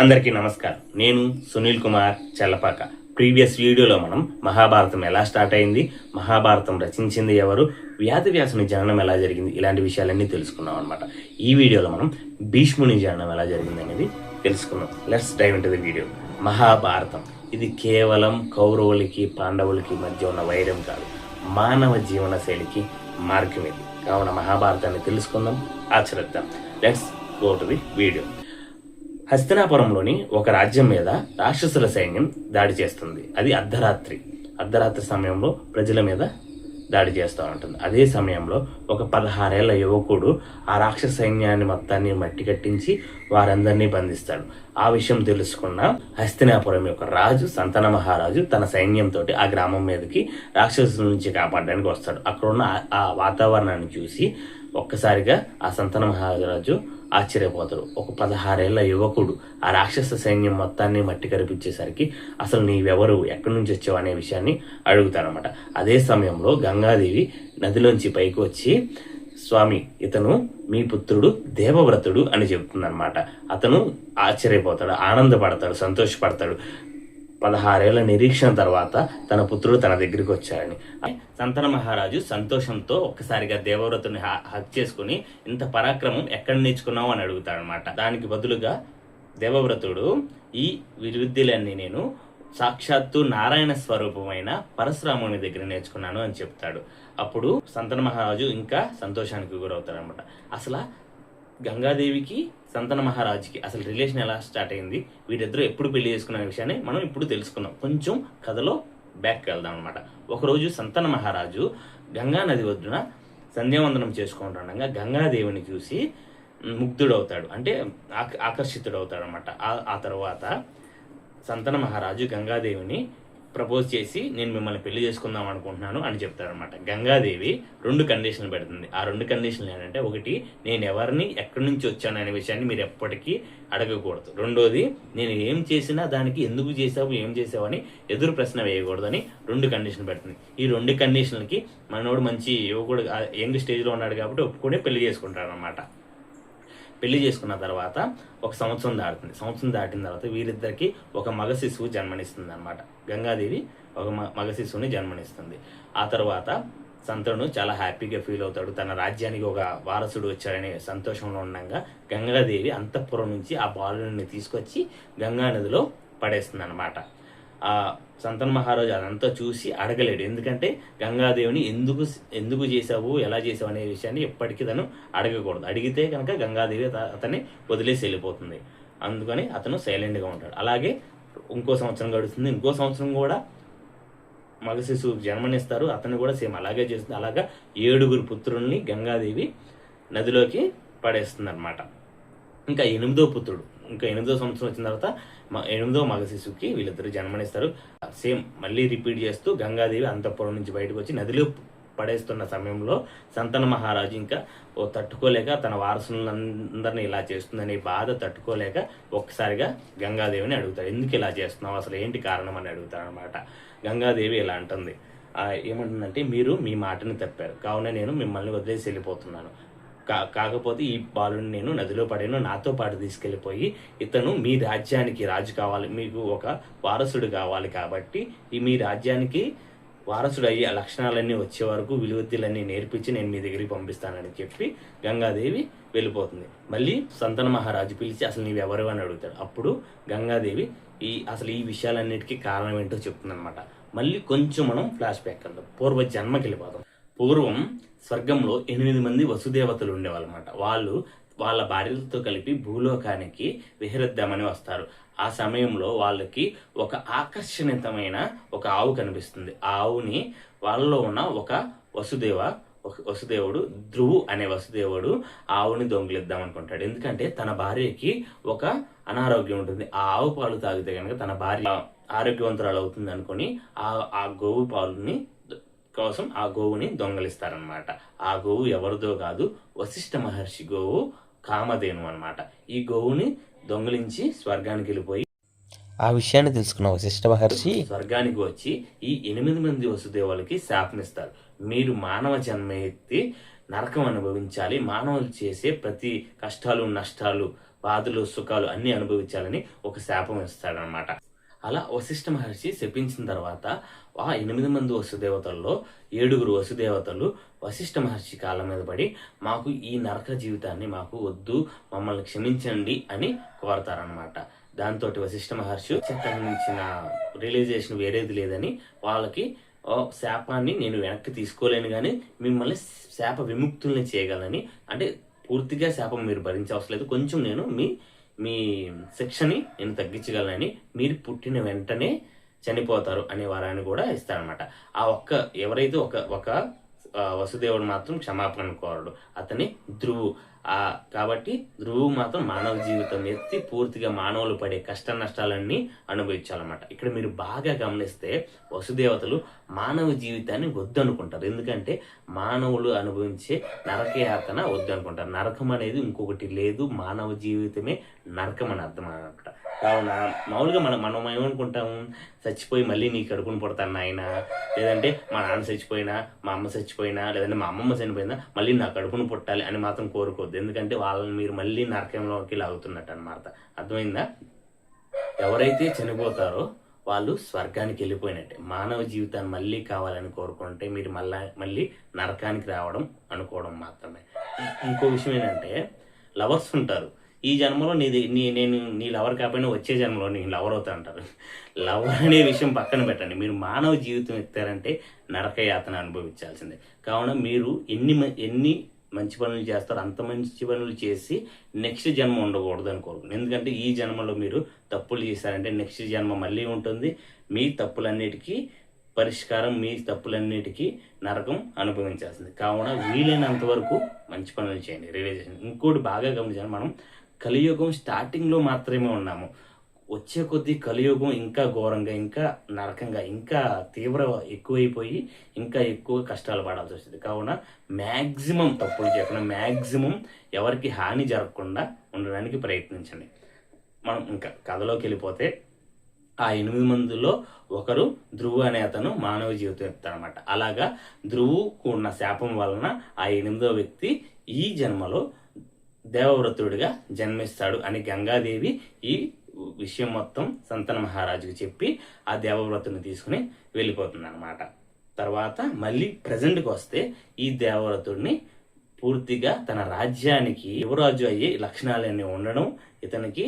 అందరికీ నమస్కారం. నేను సునీల్ కుమార్ చల్లపాక. ప్రీవియస్ వీడియోలో మనం మహాభారతం ఎలా స్టార్ట్ అయింది మహాభారతం రచించింది ఎవరు వ్యాధి వ్యాసుని జననం ఎలా జరిగింది ఇలాంటి విషయాలన్నీ తెలుసుకున్నాం అనమాట ఈ వీడియోలో మనం భీష్ముని జననం ఎలా జరిగింది అనేది తెలుసుకుందాం. Let's dive into the video Mahabharatam. ఇది కేవలం కౌరవులకి పాండవులకి మధ్య ఉన్న వైరం కాదు. మానవ జీవన శైలికి మార్గం ఇది. కావున మహాభారతాన్ని తెలుసుకుందాం ఆచరిద్దాం. Let's go to the video హస్తినాపురంలోని ఒక రాజ్యం మీద రాక్షసుల సైన్యం దాడి చేస్తుంది. అది అర్ధరాత్రి. అర్ధరాత్రి సమయంలో ప్రజల మీద దాడి చేస్తూ ఉంటుంది. అదే సమయంలో ఒక పదహారేళ్ళ యువకుడు ఆ రాక్షస సైన్యాన్ని మొత్తాన్ని మట్టి కట్టించి వారందరినీ బంధిస్తాడు. ఆ విషయం తెలుసుకున్న హస్తినాపురం యొక్క రాజు సంతన మహారాజు తన సైన్యంతో ఆ గ్రామం మీదకి రాక్షసుల నుంచి కాపాడడానికి వస్తాడు. అక్కడ ఉన్న ఆ- వాతావరణాన్ని చూసి ఒక్కసారిగా ఆ సంతన మహారాజు ఆశ్చర్యపోతాడు. ఒక పదహారేళ్ళ యువకుడు ఆ రాక్షస సైన్యం మొత్తాన్ని మట్టి కరిపించేసరికి అసలు నీవెవరు? ఎక్కడి నుంచి వచ్చావు? అనే విషయాన్ని అడుగుతారనమాట అదే సమయంలో గంగాదేవి నదిలోంచి పైకి వచ్చి స్వామి ఇతను మీ పుత్రుడు దేవవ్రతుడు అని చెబుతుందన్నమాట అతను ఆశ్చర్యపోతాడు ఆనందపడతాడు సంతోషపడతాడు. పదహారేళ్ళ నిరీక్షణ తర్వాత తన పుత్రుడు తన దగ్గరికి వచ్చాడని. సంతన మహారాజు సంతోషంతో ఒక్కసారిగా దేవవ్రతుని హ- హక్ చేసుకుని ఇంత పరాక్రమం ఎక్కడ నేర్చుకున్నావు? అని అడుగుతాడనమాట దానికి బదులుగా దేవవ్రతుడు ఈ విరుద్ధులన్నీ నేను సాక్షాత్తు నారాయణ స్వరూపమైన పరశురాముని దగ్గర నేర్చుకున్నాను అని చెప్తాడు. అప్పుడు సంతన మహారాజు ఇంకా సంతోషానికి గురవుతాడనమాట అసలు గంగాదేవికి సంతన మహారాజుకి అసలు రిలేషన్ ఎలా స్టార్ట్ అయింది? వీరిద్దరూ ఎప్పుడు పెళ్ళి చేసుకున్న విషయాన్ని మనం ఇప్పుడు తెలుసుకుందాం. కొంచెం కథలో బ్యాక్ వెళ్దాం అనమాట ఒకరోజు సంతన మహారాజు గంగా నది ఒడ్డున సంధ్యావందనం చేసుకుంటుండగా గంగాదేవిని చూసి ముగ్ధుడవుతాడు. అంటే ఆక ఆకర్షితుడవుతాడు అనమాట ఆ తర్వాత సంతన మహారాజు గంగాదేవిని ప్రపోజ్ చేసి నేను మిమ్మల్ని పెళ్ళి చేసుకుందాం అనుకుంటున్నాను అని చెప్తారనమాట గంగాదేవి రెండు కండిషన్లు పెడుతుంది. ఆ రెండు కండిషన్లు ఏంటంటే ఒకటి నేను ఎవరిని ఎక్కడి నుంచి వచ్చాను అనే విషయాన్ని మీరు ఎప్పటికీ అడగకూడదు. రెండోది నేను ఏం చేసినా దానికి ఎందుకు చేసావు ఏం చేసావు అని ఎదురు ప్రశ్న వేయకూడదని రెండు కండిషన్ పెడుతుంది. ఈ రెండు కండిషన్లకి మనోడు మంచి యువకుడు యంగ్ స్టేజ్లో ఉన్నాడు కాబట్టి ఒప్పుకొని పెళ్ళి చేసుకుంటాడు అనమాట పెళ్ళి చేసుకున్న తర్వాత ఒక సంవత్సరం దాటుతుంది. సంవత్సరం దాటిన తర్వాత వీరిద్దరికి ఒక మగ శిశువు జన్మనిస్తుంది అనమాట గంగాదేవి ఒక మ- మగ శిశువుని జన్మనిస్తుంది. ఆ తర్వాత సంతను చాలా హ్యాపీగా ఫీల్ అవుతాడు. తన రాజ్యానికి ఒక వారసుడు వచ్చాడనే సంతోషంలో ఉండగా గంగాదేవి అంతఃపురం నుంచి ఆ బాలుని తీసుకొచ్చి గంగా నదిలో పడేస్తుంది అనమాట ఆ సంతన మహారాజు అదంతా చూసి అడగలేడు. ఎందుకంటే గంగాదేవిని ఎందుకు ఎందుకు చేసావు ఎలా చేసావు అనే విషయాన్ని ఎప్పటికీ తను అడగకూడదు. అడిగితే కనుక గంగాదేవి అతన్ని వదిలేసి వెళ్ళిపోతుంది. అందుకని అతను సైలెంట్గా ఉంటాడు. అలాగే ఇంకో సంవత్సరం గడుస్తుంది. ఇంకో సంవత్సరం కూడా మగ శిశువు జన్మనిస్తారు. అతను కూడా సేమ్ అలాగే చేస్తుంది. అలాగా ఏడుగురు పుత్రుల్ని గంగాదేవి నదిలోకి పడేస్తుంది అనమాట ఇంకా ఎనిమిదో పుత్రుడు. ఇంకా ఎనిమిదో సంవత్సరం వచ్చిన తర్వాత మ- ఎనిమిదో మగ శిశువుకి వీళ్ళిద్దరు జన్మనిస్తారు. సేమ్ మళ్ళీ రిపీట్ చేస్తూ గంగాదేవి అంతఃపురం నుంచి బయటకు వచ్చి నదిలో పడేస్తున్న సమయంలో సంతన మహారాజు ఇంకా ఓ తట్టుకోలేక తన వారసులందరినీ ఇలా చేస్తుందనే బాధ తట్టుకోలేక ఒక్కసారిగా గంగాదేవిని అడుగుతాడు ఎందుకు ఇలా చేస్తున్నావు? అసలు ఏంటి కారణం అని అడుగుతాడు అనమాట గంగాదేవి ఇలా అంటుంది. ఏమంటుందంటే మీరు మీ మాటని తప్పారు. కావున నేను మిమ్మల్ని వదిలేసి వెళ్ళిపోతున్నాను. కా కాకపోతే ఈ బాలుని నేను నదిలో పడాను నాతో పాటు తీసుకెళ్ళిపోయి ఇతను మీ రాజ్యానికి రాజు కావాలి మీకు ఒక వారసుడు కావాలి కాబట్టి ఈ మీ రాజ్యానికి వారసుడు అయ్యే లక్షణాలన్నీ వచ్చే వరకు విలువత్తులన్నీ నేర్పించి నేను మీ దగ్గరికి పంపిస్తానని చెప్పి గంగాదేవి వెళ్ళిపోతుంది. మళ్ళీ సంతన మహారాజు పిలిచి అసలు నీవెవరు అని అడుగుతాడు. అప్పుడు గంగాదేవి ఈ అసలు ఈ విషయాలన్నిటికీ కారణం ఏంటో చెప్తుందన్నమాట. మళ్ళీ కొంచెం మనం ఫ్లాష్ బ్యాక్ వెళ్దాం పూర్వ జన్మకి వెళ్ళిపోతాం పూర్వం స్వర్గంలో ఎనిమిది మంది వసుదేవతలు ఉండేవాళ్ళమాట వాళ్ళు వాళ్ళ భార్యలతో కలిపి భూలోకానికి విహరిద్దామని వస్తారు. ఆ సమయంలో వాళ్ళకి ఒక ఆకర్షణీయతమైన ఒక ఆవు కనిపిస్తుంది. ఆ ఆవుని వాళ్ళలో ఉన్న ఒక వసుదేవ ఒక వసుదేవుడు ధ్రువు అనే వసుదేవుడు ఆవుని దొంగిలిద్దాం అనుకుంటాడు ఎందుకంటే తన భార్యకి ఒక అనారోగ్యం ఉంటుంది. ఆ ఆవు పాలు తాగితే కనుక తన భార్య ఆరోగ్యవంతురాలు అవుతుంది అనుకుని ఆ ఆ గోవు పాలుని కోసం ఆ గోవుని దొంగలిస్తారనమాట ఆ గోవు ఎవరిదో కాదు వశిష్ఠ మహర్షి గోవు కామధేను అన్నమాట. ఈ గోవుని దొంగలించి స్వర్గానికి వెళ్ళిపోయి ఆ విషయాన్ని తెలుసుకున్న. వశిష్ఠ మహర్షి స్వర్గానికి వచ్చి ఈ ఎనిమిది మంది వసుదేవులకి శాపనిస్తారు. మీరు మానవ జన్మ ఎత్తి నరకం అనుభవించాలి. మానవులు చేసే ప్రతి కష్టాలు నష్టాలు బాధలు సుఖాలు అన్నీ అనుభవించాలని ఒక శాపం ఇస్తాడనమాట అలా వశిష్ఠ మహర్షి శపించిన తర్వాత ఆ ఎనిమిది మంది వసుదేవతల్లో ఏడుగురు వసుదేవతలు వశిష్ఠ మహర్షి కాళ్ళ మీద పడి మాకు ఈ నరక జీవితాన్ని మాకు వద్దు మమ్మల్ని క్షమించండి అని కోరతారనమాట దాంతో వశిష్ఠ మహర్షి సంబంధించిన రియలైజేషన్ వేరేది లేదని వాళ్ళకి శాపాన్ని నేను వెనక్కి తీసుకోలేను కానీ మిమ్మల్ని శాప విముక్తుల్ని చేయగలని అంటే పూర్తిగా శాపం మీరు భరించవసరం లేదు. కొంచెం నేను మీ మీ శిక్షని నేను తగ్గించగలనని మీరు పుట్టిన వెంటనే చనిపోతారు అనే వరాన్ని కూడా ఇస్తారనమాట ఆ ఒక్క ఎవరైతే ఒక ఒక వసుదేవుడు మాత్రం క్షమాపణ కోరడు. అతని ధ్రువు. ఆ కాబట్టి ధ్రువు మాత్రం మానవ జీవితం ఎత్తి పూర్తిగా మానవులు పడే కష్ట నష్టాలన్నీ అనుభవించాలన్నమాట. ఇక్కడ మీరు బాగా గమనిస్తే వసుదేవతలు మానవ జీవితాన్ని వద్దనుకుంటారు. ఎందుకంటే మానవులు అనుభవించే నరకయాతన వద్దనుకుంటారు. నరకం అనేది ఇంకొకటి లేదు. మానవ జీవితమే నరకం అని అర్థం అనమాట. కావున మామూలుగా మనం మనం ఏమనుకుంటాము? చచ్చిపోయి మళ్ళీ నీ కడుపును పుడతాను నాయన. లేదంటే మా నాన్న చచ్చిపోయినా మా అమ్మ చచ్చిపోయినా లేదంటే మా అమ్మమ్మ చనిపోయినా మళ్ళీ నా కడుపును పుట్టాలి అని మాత్రం కోరుకోవద్దు. ఎందుకంటే వాళ్ళని మీరు మళ్ళీ నరకంలోకి లాగుతున్నట్టు అనమాట అర్థమైందా? ఎవరైతే చనిపోతారో వాళ్ళు స్వర్గానికి వెళ్ళిపోయినట్టే. మానవ జీవితాన్ని మళ్ళీ కావాలని కోరుకుంటే మీరు మళ్ళా మళ్ళీ నరకానికి రావడం అనుకోవడం మాత్రమే. ఇంకో విషయం ఏంటంటే లవర్స్ ఉంటారు. ఈ జన్మలో నీది నీ నేను నీ లవర్ కాకపోయినా వచ్చే జన్మలో నేను లవర్ అవుతా అంటారు. లవర్ అనే విషయం పక్కన పెట్టండి. మీరు మానవ జీవితం ఎత్తారంటే నరకయాతన అనుభవించాల్సిందే. కావున మీరు ఎన్ని మ- ఎన్ని మంచి పనులు చేస్తారు అంత మంచి పనులు చేసి నెక్స్ట్ జన్మ ఉండకూడదు అనుకోరు. ఎందుకంటే ఈ జన్మలో మీరు తప్పులు చేశారంటే నెక్స్ట్ జన్మ మళ్ళీ ఉంటుంది. మీ తప్పులన్నిటికీ పరిష్కారం మీ తప్పులన్నిటికీ నరకం అనుభవించాల్సింది. కావున వీలైనంత వరకు మంచి పనులు చేయండి. రియలైజేషన్ ఇంకోటి బాగా గమనించాలి. మనం కలియుగం స్టార్టింగ్లో మాత్రమే ఉన్నాము. వచ్చే కొద్దీ కలియుగం ఇంకా ఘోరంగా ఇంకా నరకంగా ఇంకా తీవ్ర ఎక్కువైపోయి ఇంకా ఎక్కువ కష్టాలు పడాల్సి వస్తుంది. కావున మ్యాక్సిమం తప్పులు చేయకుండా మ్యాక్సిమం ఎవరికి హాని జరగకుండా ఉండడానికి ప్రయత్నించండి. మనం ఇంకా కథలోకి వెళ్ళిపోతే ఆ ఎనిమిది మందిలో ఒకరు ధ్రువు అనే అతను మానవ జీవితం ఎత్తాడనమాట అలాగా ధ్రువుకు ఉన్న శాపం వలన ఆ ఎనిమిదో వ్యక్తి ఈ జన్మలో దేవవ్రతుడిగా జన్మిస్తాడు అని గంగాదేవి ఈ విషయం మొత్తం సంతన మహారాజుకి చెప్పి ఆ దేవవ్రతుని తీసుకుని వెళ్ళిపోతుంది అనమాట తర్వాత మళ్ళీ ప్రజెంట్కి వస్తే ఈ దేవవ్రతుడిని పూర్తిగా తన రాజ్యానికి యువరాజు అయ్యే లక్షణాలన్నీ ఉండడం ఇతనికి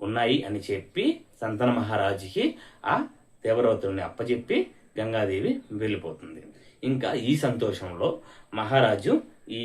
ఉన్నాయి అని చెప్పి సంతన మహారాజుకి ఆ దేవవ్రతుడిని అప్పచెప్పి గంగాదేవి వెళ్ళిపోతుంది. ఇంకా ఈ సంతోషంలో మహారాజు ఈ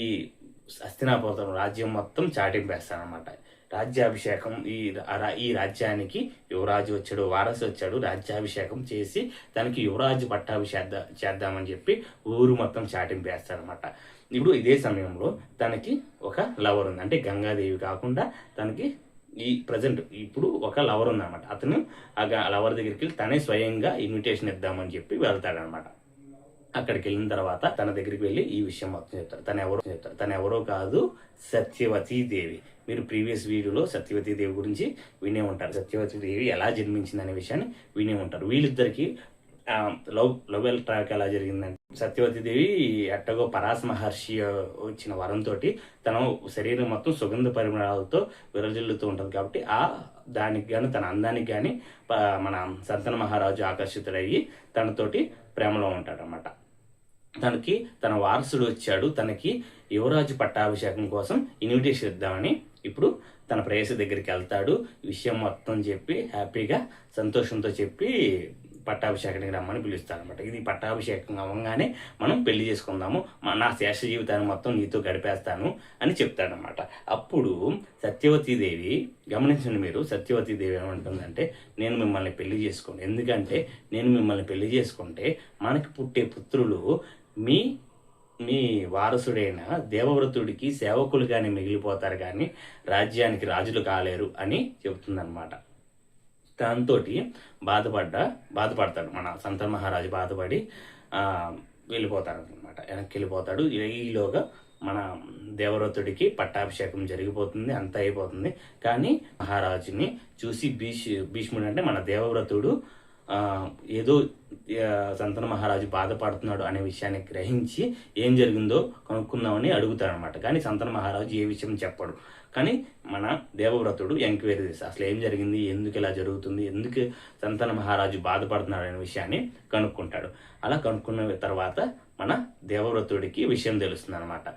హస్తినాపురం రాజ్యం మొత్తం చాటింపేస్తాడనమాట రాజ్యాభిషేకం ఈ ఈ రాజ్యానికి యువరాజు వచ్చాడు వారసు వచ్చాడు రాజ్యాభిషేకం చేసి తనకి యువరాజు పట్టాభిషేద్ద చేద్దామని చెప్పి ఊరు మొత్తం చాటింపేస్తాడనమాట ఇప్పుడు ఇదే సమయంలో తనకి ఒక లవర్ ఉంది. అంటే గంగాదేవి కాకుండా తనకి ఈ ప్రజెంట్ ఇప్పుడు ఒక లవర్ ఉందన్నమాట. అతను ఆ లవర్ దగ్గరికి వెళ్ళి తనే స్వయంగా ఇన్విటేషన్ ఇద్దామని చెప్పి వెళ్తాడనమాట అక్కడికి వెళ్ళిన తర్వాత తన దగ్గరికి వెళ్ళి ఈ విషయం మొత్తం చెప్తారు తను ఎవరో చెప్తారు తను ఎవరో కాదు సత్యవతీ దేవి. మీరు ప్రీవియస్ వీడియోలో సత్యవతీ దేవి గురించి వినే ఉంటారు. సత్యవతీ దేవి ఎలా జన్మించింది అనే విషయాన్ని వినే ఉంటారు. వీళ్ళిద్దరికి లవ్ లవెల్ ట్రాక్ ఎలా జరిగిందంటే సత్యవతి దేవి అట్టగో పరాశ మహర్షి వచ్చిన వరంతో తన శరీరం మొత్తం సుగంధ పరిమళాలతో విరజిల్లుతూ ఉంటుంది కాబట్టి ఆ దానికి కానీ తన అందానికి కానీ మన సంతన మహారాజు ఆకర్షితుడయ్యి తనతోటి ప్రేమలో ఉంటాడనమాట తనకి తన వారసుడు వచ్చాడు. తనకి యువరాజు పట్టాభిషేకం కోసం ఇన్విటేషన్ ఇద్దామని ఇప్పుడు తన ప్రేయసి దగ్గరికి వెళ్తాడు. విషయం మొత్తం చెప్పి హ్యాపీగా సంతోషంతో చెప్పి పట్టాభిషేకానికి రమ్మని పిలుస్తారనమాట ఇది పట్టాభిషేకం అవ్వగానే మనం పెళ్ళి చేసుకుందాము. నా శేష జీవితాన్ని మొత్తం నీతో గడిపేస్తాను అని చెప్తాడనమాట అప్పుడు సత్యవతీదేవి గమనించండి మీరు సత్యవతీదేవి ఏమంటుందంటే నేను మిమ్మల్ని పెళ్ళి చేసుకోండి ఎందుకంటే నేను మిమ్మల్ని పెళ్ళి చేసుకుంటే మనకి పుట్టే పుత్రులు మీ మీ వారసుడైన దేవవ్రతుడికి సేవకులుగానే మిగిలిపోతారు కానీ రాజ్యానికి రాజులు కాలేరు అని చెబుతుందన్నమాట. దాంతో బాధపడ్డ బాధపడతాడు. మన సంత మహారాజు బాధపడి వెళ్ళిపోతాడు అనమాట వెనక్కి వెళ్ళిపోతాడు. ఈలోగా మన దేవవ్రతుడికి పట్టాభిషేకం జరిగిపోతుంది అంతా అయిపోతుంది. కానీ మహారాజుని చూసి భీష్ భీష్ముడు అంటే మన దేవవ్రతుడు ఏదో సంతన మహారాజు బాధపడుతున్నాడు అనే విషయాన్ని గ్రహించి ఏం జరిగిందో కనుక్కుందామని అడుగుతాడనమాట కానీ సంతన మహారాజు ఏ విషయం చెప్పడు. కానీ మన దేవవ్రతుడు ఎంక్వైరీ చేసి అసలు ఏం జరిగింది? ఎందుకు ఇలా జరుగుతుంది? ఎందుకు సంతన మహారాజు బాధపడుతున్నాడు అనే విషయాన్ని కనుక్కుంటాడు. అలా కనుక్కున్న తర్వాత మన దేవవ్రతుడికి విషయం తెలుస్తుంది అనమాట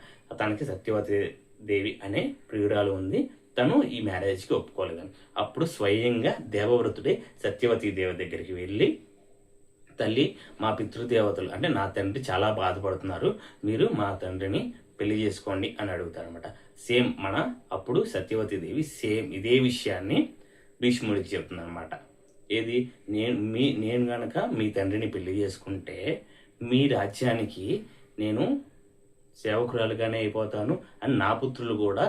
తనకి సత్యవతి దేవి అనే ప్రియురాలు ఉంది. తను ఈ మ్యారేజ్కి ఒప్పుకోలేదని అప్పుడు స్వయంగా దేవవ్రతుడే సత్యవతి దేవి దగ్గరికి వెళ్ళి తల్లి మా పితృదేవతలు అంటే నా తండ్రి చాలా బాధపడుతున్నారు. మీరు మా తండ్రిని పెళ్ళి చేసుకోండి అని అడుగుతారనమాట సేమ్ మన అప్పుడు సత్యవతి దేవి సేమ్ ఇదే విషయాన్ని భీష్ముడికి చెప్తుందనమాట ఏది? నేను మీ నేను గనక మీ తండ్రిని పెళ్ళి చేసుకుంటే మీ రాజ్యానికి నేను సేవకురాలుగానే అయిపోతాను అని నా పుత్రులు కూడా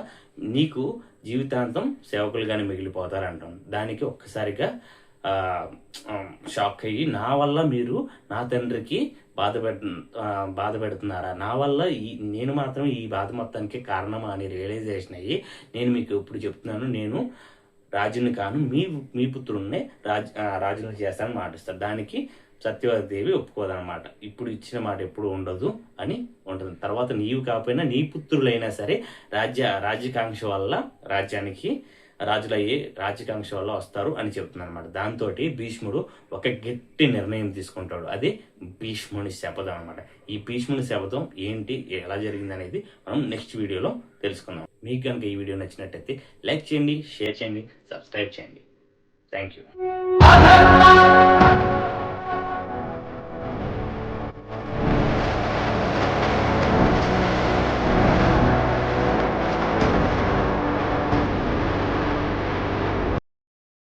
నీకు జీవితాంతం సేవకులుగానే మిగిలిపోతారు అంటాను దానికి ఒక్కసారిగా షాక్ అయ్యి నా వల్ల మీరు నా తండ్రికి బాధ పెడ బాధ పెడుతున్నారా? నా వల్ల ఈ నేను మాత్రం ఈ బాధ మొత్తానికి కారణమా అని రియలైజేషన్ అయ్యి నేను మీకు ఇప్పుడు చెప్తున్నాను నేను రాజుని కాను మీ మీ పుత్రుడినే రాజు రాజుని చేస్తానని మాటిస్తాడు దానికి సత్యవతి దేవి ఒప్పుకోదనమాట ఇప్పుడు ఇచ్చిన మాట ఎప్పుడు ఉండదు అని ఉంటుంది. తర్వాత నీవు కాకపోయినా నీ పుత్రులైనా సరే రాజ్య రాజకాంక్ష వల్ల రాజ్యానికి రాజులయ్యి రాజకాంక్ష వల్ల వస్తారు అని చెప్తున్నాను అనమాట దాంతో భీష్ముడు ఒక గట్టి నిర్ణయం తీసుకుంటాడు. అది భీష్ముని శపథం అనమాట ఈ భీష్ముని శపథం ఏంటి ఎలా జరిగింది అనేది మనం నెక్స్ట్ వీడియోలో తెలుసుకుందాం. మీకు కనుక ఈ వీడియో నచ్చినట్టయితే లైక్ చేయండి షేర్ చేయండి సబ్స్క్రైబ్ చేయండి. Thank you.